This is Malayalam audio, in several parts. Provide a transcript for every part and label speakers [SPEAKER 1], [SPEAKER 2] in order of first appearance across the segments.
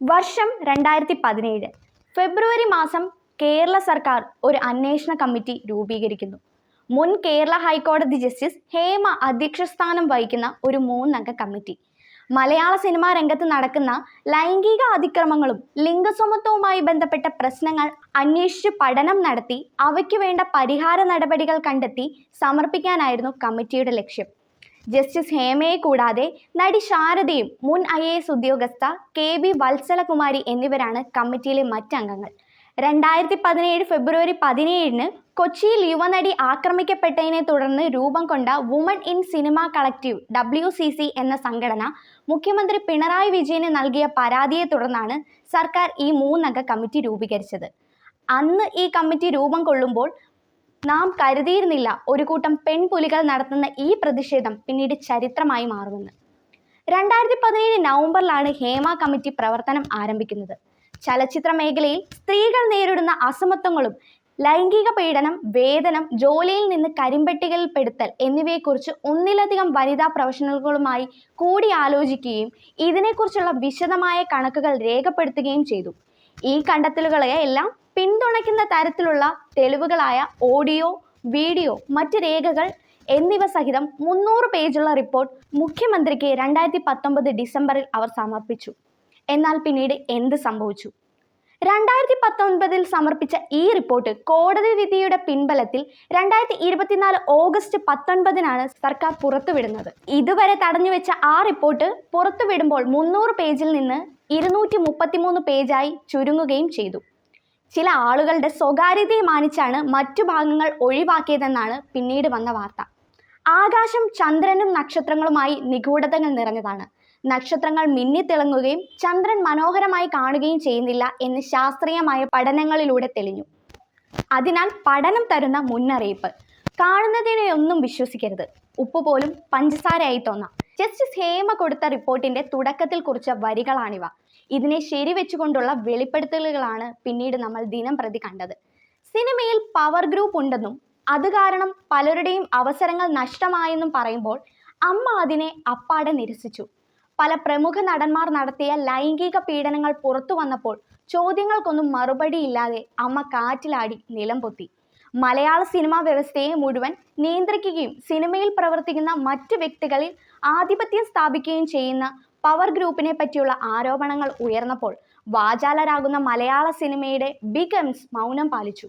[SPEAKER 1] വർഷം രണ്ടായിരത്തി പതിനേഴ് ഫെബ്രുവരി മാസം കേരള സർക്കാർ ഒരു അന്വേഷണ കമ്മിറ്റി രൂപീകരിക്കുന്നു. മുൻ കേരള ഹൈക്കോടതി ജസ്റ്റിസ് ഹേമ അധ്യക്ഷസ്ഥാനം വഹിക്കുന്ന ഒരു മൂന്നംഗ കമ്മിറ്റി. മലയാള സിനിമാ രംഗത്ത് നടക്കുന്ന ലൈംഗിക അതിക്രമങ്ങളും ലിംഗസമത്വവുമായി ബന്ധപ്പെട്ട പ്രശ്നങ്ങൾ അന്വേഷിച്ച് പഠനം നടത്തി അവയ്ക്ക് വേണ്ട പരിഹാര നടപടികൾ കണ്ടെത്തി സമർപ്പിക്കാനായിരുന്നു കമ്മിറ്റിയുടെ ലക്ഷ്യം. ജസ്റ്റിസ് ഹേമയെ കൂടാതെ നടി ശാരദയും മുൻ ഐ എ എസ് ഉദ്യോഗസ്ഥ കെ ബി വത്സലകുമാരി എന്നിവരാണ് കമ്മിറ്റിയിലെ മറ്റംഗങ്ങൾ. രണ്ടായിരത്തി പതിനേഴ് ഫെബ്രുവരി പതിനേഴിന് കൊച്ചിയിൽ യുവനടി ആക്രമിക്കപ്പെട്ടതിനെ തുടർന്ന് രൂപം കൊണ്ട woman in cinema collective W C C എന്ന സംഘടന മുഖ്യമന്ത്രി പിണറായി വിജയന് നൽകിയ പരാതിയെ തുടർന്നാണ് സർക്കാർ ഈ മൂന്നംഗ കമ്മിറ്റി രൂപീകരിച്ചത്. അന്ന് ഈ കമ്മിറ്റി രൂപം കൊള്ളുമ്പോൾ നാം കരുതിയിരുന്നില്ല ഒരു കൂട്ടം പെൺപുലികൾ നടത്തുന്ന ഈ പ്രതിഷേധം പിന്നീട് ചരിത്രമായി മാറുമെന്ന്. രണ്ടായിരത്തി പതിനേഴ് നവംബറിലാണ് ഹേമ കമ്മിറ്റി പ്രവർത്തനം ആരംഭിക്കുന്നത്. ചലച്ചിത്ര മേഖലയിൽ സ്ത്രീകൾ നേരിടുന്ന അസമത്വങ്ങളും ലൈംഗിക പീഡനം വേതനം ജോലിയിൽ നിന്ന് കരിമ്പെട്ടികളിൽ പെടുത്തൽ എന്നിവയെക്കുറിച്ച് ഒന്നിലധികം വനിതാ പ്രൊഫഷണലുകളുമായി കൂടിയാലോചിക്കുകയും ഇതിനെക്കുറിച്ചുള്ള വിശദമായ കണക്കുകൾ രേഖപ്പെടുത്തുകയും ചെയ്തു. ഈ കണ്ടെത്തലുകളെ എല്ലാം പിന്തുണയ്ക്കുന്ന തരത്തിലുള്ള തെളിവുകളായ ഓഡിയോ വീഡിയോ മറ്റ് രേഖകൾ എന്നിവ സഹിതം മുന്നൂറ് പേജുള്ള റിപ്പോർട്ട് മുഖ്യമന്ത്രിക്ക് രണ്ടായിരത്തി പത്തൊമ്പത് ഡിസംബറിൽ അവർ സമർപ്പിച്ചു. എന്നാൽ പിന്നീട് എന്ത് സംഭവിച്ചു? രണ്ടായിരത്തി പത്തൊൻപതിൽ സമർപ്പിച്ച ഈ റിപ്പോർട്ട് കോടതി വിധിയുടെ പിൻബലത്തിൽ രണ്ടായിരത്തി ഇരുപത്തിനാല് ഓഗസ്റ്റ് പത്തൊൻപതിനാണ് സർക്കാർ പുറത്തുവിടുന്നത്. ഇതുവരെ തടഞ്ഞു വെച്ച ആ റിപ്പോർട്ട് പുറത്തുവിടുമ്പോൾ മുന്നൂറ് പേജിൽ നിന്ന് ഇരുന്നൂറ്റി മുപ്പത്തിമൂന്ന് പേജായി ചുരുങ്ങുകയും ചെയ്തു. ചില ആളുകളുടെ സ്വകാര്യതയെ മാനിച്ചാണ് മറ്റു ഭാഗങ്ങൾ ഒഴിവാക്കിയതെന്നാണ് പിന്നീട് വന്ന വാർത്ത. ആകാശം ചന്ദ്രനും നക്ഷത്രങ്ങളുമായി നിഗൂഢതകൾ നിറഞ്ഞതാണ്. നക്ഷത്രങ്ങൾ മിന്നിത്തിളങ്ങുകയും ചന്ദ്രൻ മനോഹരമായി കാണുകയും ചെയ്യുന്നില്ല എന്ന് ശാസ്ത്രീയമായ പഠനങ്ങളിലൂടെ തെളിഞ്ഞു. അതിനാൽ പഠനം തരുന്ന മുന്നറിയിപ്പ്. കാണുന്നതിനെ ഒന്നും വിശ്വസിക്കരുത്. ഉപ്പ് പോലും പഞ്ചസാരയായി തോന്നാം. ജസ്റ്റിസ് ഹേമ കൊടുത്ത റിപ്പോർട്ടിന്റെ തുടക്കത്തിൽ കുറിച്ച വരികളാണിവ. ഇതിനെ ശരിവെച്ചുകൊണ്ടുള്ള വെളിപ്പെടുത്തലുകളാണ് പിന്നീട് നമ്മൾ ദിനം പ്രതി കണ്ടത്. സിനിമയിൽ പവർ ഗ്രൂപ്പ് ഉണ്ടെന്നും അത് കാരണം പലരുടെയും അവസരങ്ങൾ നഷ്ടമായെന്നും പറയുമ്പോൾ അമ്മ അതിനെ അപ്പാടെ നിരസിച്ചു. പല പ്രമുഖ നടന്മാർ നടത്തിയ ലൈംഗിക പീഡനങ്ങൾ പുറത്തു വന്നപ്പോൾ ചോദ്യങ്ങൾക്കൊന്നും മറുപടിയില്ലാതെ അമ്മ കാറ്റിലാടി നിലം പൊത്തി. മലയാള സിനിമാ വ്യവസ്ഥയെ മുഴുവൻ നിയന്ത്രിക്കുകയും സിനിമയിൽ പ്രവർത്തിക്കുന്ന മറ്റു വ്യക്തികളിൽ ആധിപത്യം സ്ഥാപിക്കുകയും ചെയ്യുന്ന പവർ ഗ്രൂപ്പിനെ പറ്റിയുള്ള ആരോപണങ്ങൾ ഉയർന്നപ്പോൾ വാചാലരാകുന്ന മലയാള സിനിമയുടെ ബിഗ് എംസ് മൗനം പാലിച്ചു.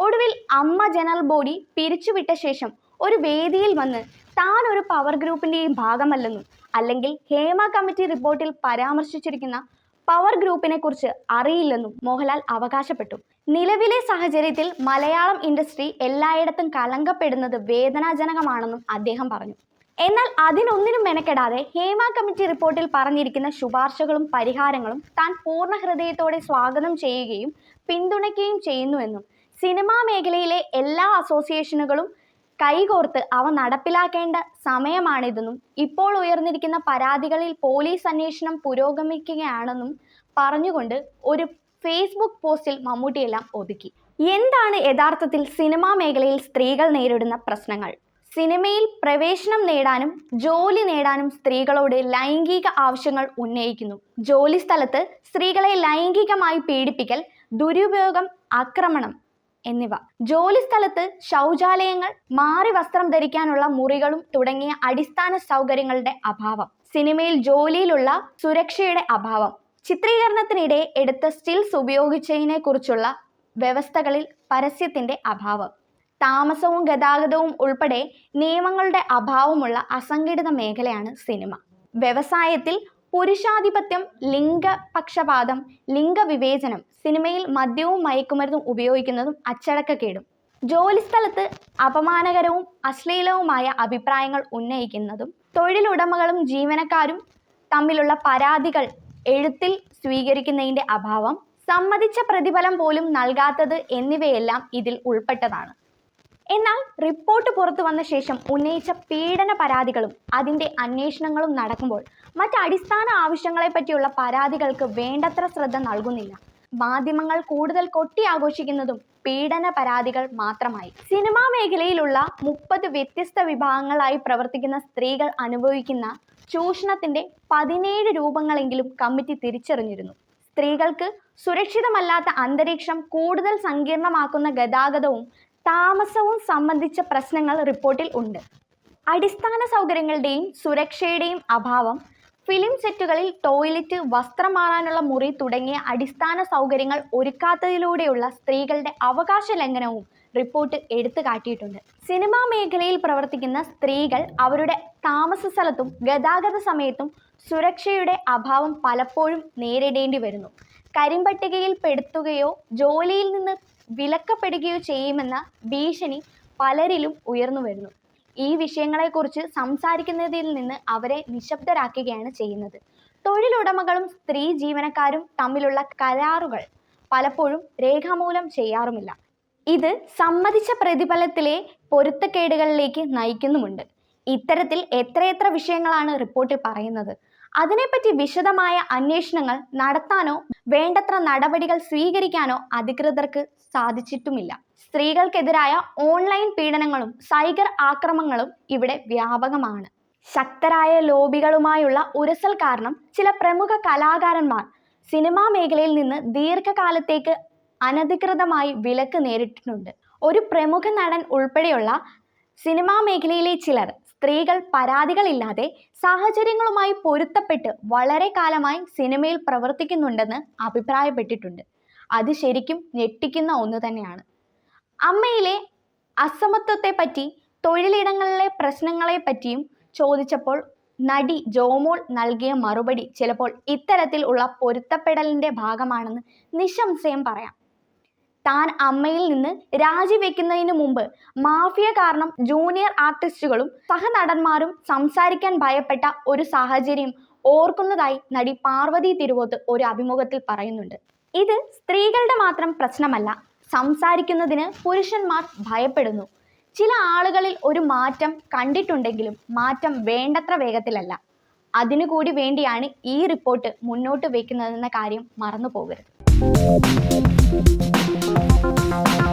[SPEAKER 1] ഒടുവിൽ അമ്മ ജനറൽ ബോഡി പിരിച്ചുവിട്ട ശേഷം ഒരു വേദിയിൽ വന്ന് താൻ ഒരു പവർ ഗ്രൂപ്പിന്റെയും ഭാഗമല്ലെന്നും അല്ലെങ്കിൽ ഹേമ കമ്മിറ്റി റിപ്പോർട്ടിൽ പരാമർശിച്ചിരിക്കുന്ന പവർ ഗ്രൂപ്പിനെ കുറിച്ച് അറിയില്ലെന്നും മോഹൻലാൽ അവകാശപ്പെട്ടു. നിലവിലെ സാഹചര്യത്തിൽ മലയാളം ഇൻഡസ്ട്രി എല്ലായിടത്തും കളങ്കപ്പെടുന്നത് വേദനാജനകമാണെന്നും അദ്ദേഹം പറഞ്ഞു. എന്നാൽ അതിനൊന്നിനും മെനക്കെടാതെ ഹേമ കമ്മിറ്റി റിപ്പോർട്ടിൽ പറഞ്ഞിരിക്കുന്ന ശുപാർശകളും പരിഹാരങ്ങളും താൻ പൂർണ ഹൃദയത്തോടെ സ്വാഗതം ചെയ്യുകയും പിന്തുണയ്ക്കുകയും ചെയ്യുന്നുവെന്നും സിനിമാ മേഖലയിലെ എല്ലാ അസോസിയേഷനുകളും കൈകോർത്ത് അവ നടപ്പിലാക്കേണ്ട സമയമാണിതെന്നും ഇപ്പോൾ ഉയർന്നിരിക്കുന്ന പരാതികളിൽ പോലീസ് അന്വേഷണം പുരോഗമിക്കുകയാണെന്നും പറഞ്ഞുകൊണ്ട് ഒരു ഫേസ്ബുക്ക് പോസ്റ്റിൽ മമ്മൂട്ടിയെല്ലാം ഒതുക്കി. എന്താണ് യഥാർത്ഥത്തിൽ സിനിമാ മേഖലയിൽ സ്ത്രീകൾ നേരിടുന്ന പ്രശ്നങ്ങൾ? സിനിമയിൽ പ്രവേശനം നേടാനും ജോലി നേടാനും സ്ത്രീകളോട് ലൈംഗിക ആവശ്യങ്ങൾ ഉന്നയിക്കുന്നു. ജോലി സ്ഥലത്ത് സ്ത്രീകളെ ലൈംഗികമായി പീഡിപ്പിക്കൽ ദുരുപയോഗം ആക്രമണം എന്നിവ. ജോലി സ്ഥലത്ത് ശൗചാലയങ്ങൾ മാറി വസ്ത്രം ധരിക്കാനുള്ള മുറികളും തുടങ്ങിയ അടിസ്ഥാന സൗകര്യങ്ങളുടെ അഭാവം. സിനിമയിൽ ജോലിയിലുള്ള സുരക്ഷയുടെ അഭാവം. ചിത്രീകരണത്തിനിടെ എടുത്ത സ്റ്റിൽസ് ഉപയോഗിച്ചതിനെ കുറിച്ചുള്ള വ്യവസ്ഥകളിൽ പരസ്യത്തിന്റെ അഭാവം. താമസവും ഗതാഗതവും ഉൾപ്പെടെ നിയമങ്ങളുടെ അഭാവമുള്ള അസംഘടിത മേഖലയാണ് സിനിമ. വ്യവസായത്തിൽ പുരുഷാധിപത്യം ലിംഗപക്ഷപാതം ലിംഗവിവേചനം സിനിമയിൽ മദ്യവും മയക്കുമരുന്നും ഉപയോഗിക്കുന്നതും അച്ചടക്കക്കേടും. ജോലിസ്ഥലത്ത് അപമാനകരവും അശ്ലീലവുമായ അഭിപ്രായങ്ങൾ ഉന്നയിക്കുന്നതും തൊഴിലുടമകളും ജീവനക്കാരും തമ്മിലുള്ള പരാതികൾ എഴുത്തിൽ സ്വീകരിക്കുന്നതിന്റെ അഭാവം സമ്മതിച്ച പ്രതിഫലം പോലും നൽകാത്തത് എന്നിവയെല്ലാം ഇതിൽ ഉൾപ്പെട്ടതാണ്. എന്നാൽ റിപ്പോർട്ട് പുറത്തു വന്ന ശേഷം ഉന്നയിച്ച പീഡന പരാതികളും അതിന്റെ അന്വേഷണങ്ങളും നടക്കുമ്പോൾ മറ്റ് അടിസ്ഥാന ആവശ്യങ്ങളെ പറ്റിയുള്ള പരാതികൾക്ക് വേണ്ടത്ര ശ്രദ്ധ നൽകുന്നില്ല. മാധ്യമങ്ങൾ കൂടുതൽ കൊട്ടിയാഘോഷിക്കുന്നതും പീഡന പരാതികൾ മാത്രമായി. സിനിമാ മേഖലയിലുള്ള മുപ്പത് വ്യത്യസ്ത വിഭാഗങ്ങളായി പ്രവർത്തിക്കുന്ന സ്ത്രീകൾ അനുഭവിക്കുന്ന ചൂഷണത്തിന്റെ പതിനേഴ് രൂപങ്ങളെങ്കിലും കമ്മിറ്റി തിരിച്ചറിഞ്ഞിരുന്നു. സ്ത്രീകൾക്ക് സുരക്ഷിതമല്ലാത്ത അന്തരീക്ഷം കൂടുതൽ സങ്കീർണമാക്കുന്ന ഗതാഗതവും താമസവും സംബന്ധിച്ച പ്രശ്നങ്ങൾ റിപ്പോർട്ടിൽ ഉണ്ട്. അടിസ്ഥാന സൗകര്യങ്ങളുടെയും സുരക്ഷയുടെയും അഭാവം ഫിലിം സെറ്റുകളിൽ ടോയ്ലറ്റ് വസ്ത്രം മാറാനുള്ള മുറി തുടങ്ങിയ അടിസ്ഥാന സൗകര്യങ്ങൾ ഒരുക്കാത്തതിലൂടെയുള്ള സ്ത്രീകളുടെ അവകാശ ലംഘനവും റിപ്പോർട്ട് എടുത്തു കാട്ടിയിട്ടുണ്ട്. സിനിമാ മേഖലയിൽ പ്രവർത്തിക്കുന്ന സ്ത്രീകൾ അവരുടെ താമസ സ്ഥലത്തും ഗതാഗത സമയത്തും സുരക്ഷയുടെ അഭാവം പലപ്പോഴും നേരിടേണ്ടി വരുന്നു. കരിമ്പട്ടികയിൽ പെടുത്തുകയോ ജോലിയിൽ നിന്ന് വിലക്കപ്പെടുകയോ ചെയ്യുമെന്ന ഭീഷണി പലരിലും ഉയർന്നു വരുന്നു. ഈ വിഷയങ്ങളെക്കുറിച്ച് സംസാരിക്കുന്നതിൽ നിന്ന് അവരെ നിശബ്ദരാക്കുകയാണ് ചെയ്യുന്നത്. തൊഴിലുടമകളും സ്ത്രീ ജീവനക്കാരും തമ്മിലുള്ള കരാറുകൾ പലപ്പോഴും രേഖാമൂലം ചെയ്യാറുമില്ല. ഇത് സമ്മതിച്ച പ്രതിഫലത്തിലെ പൊരുത്തക്കേടുകളിലേക്ക് നയിക്കുന്നുമുണ്ട്. ഇത്തരത്തിൽ എത്രയെത്ര വിഷയങ്ങളാണ് റിപ്പോർട്ടിൽ പറയുന്നത്? അതിനെപ്പറ്റി വിശദമായ അന്വേഷണങ്ങൾ നടത്താനോ വേണ്ടത്ര നടപടികൾ സ്വീകരിക്കാനോ അധികൃതർക്ക് സാധിച്ചിട്ടുമില്ല. സ്ത്രീകൾക്കെതിരായ ഓൺലൈൻ പീഡനങ്ങളും സൈബർ ആക്രമങ്ങളും ഇവിടെ വ്യാപകമാണ്. ശക്തരായ ലോബികളുമായുള്ള ഉരസൽ കാരണം ചില പ്രമുഖ കലാകാരന്മാർ സിനിമാ മേഖലയിൽ നിന്ന് ദീർഘകാലത്തേക്ക് അനധികൃതമായി വിലക്ക് നേരിട്ടിട്ടുണ്ട്. ഒരു പ്രമുഖ നടൻ ഉൾപ്പെടെയുള്ള സിനിമാ മേഖലയിലെ ചിലർ സ്ത്രീകൾ പരാതികളില്ലാതെ സാഹചര്യങ്ങളുമായി പൊരുത്തപ്പെട്ട് വളരെ കാലമായി സിനിമയിൽ പ്രവർത്തിക്കുന്നുണ്ടെന്ന് അഭിപ്രായപ്പെട്ടിട്ടുണ്ട്. അത് ശരിക്കും ഞെട്ടിക്കുന്ന ഒന്ന് തന്നെയാണ്. അമ്മയിലെ അസമത്വത്തെ പറ്റി തൊഴിലിടങ്ങളിലെ പ്രശ്നങ്ങളെ പറ്റിയും ചോദിച്ചപ്പോൾ നടി ജോമോൾ നൽകിയ മറുപടി ചിലപ്പോൾ ഇത്തരത്തിൽ ഉള്ള പൊരുത്തപ്പെടലിന്റെ ഭാഗമാണെന്ന് നിസ്സംശയം പറയാം. താൻ അമ്മയിൽ നിന്ന് രാജിവെക്കുന്നതിന് മുമ്പ് മാഫിയ കാരണം ജൂനിയർ ആർട്ടിസ്റ്റുകളും സഹനടന്മാരും സംസാരിക്കാൻ ഭയപ്പെട്ട ഒരു സാഹചര്യം ഓർക്കുന്നതായി നടി പാർവതി തിരുവോത്ത് ഒരു അഭിമുഖത്തിൽ പറയുന്നുണ്ട്. ഇത് സ്ത്രീകളുടെ മാത്രം പ്രശ്നമല്ല സംസാരിക്കുന്നതിന് പുരുഷന്മാർ ഭയപ്പെടുന്നു. ചില ആളുകളിൽ ഒരു മാറ്റം കണ്ടിട്ടുണ്ടെങ്കിലും മാറ്റം വേണ്ടത്ര വേഗത്തിലല്ല. അതിനു കൂടി വേണ്ടിയാണ് ഈ റിപ്പോർട്ട് മുന്നോട്ട് വയ്ക്കുന്നതെന്ന കാര്യം മറന്നു പോകരുത്
[SPEAKER 2] Bye.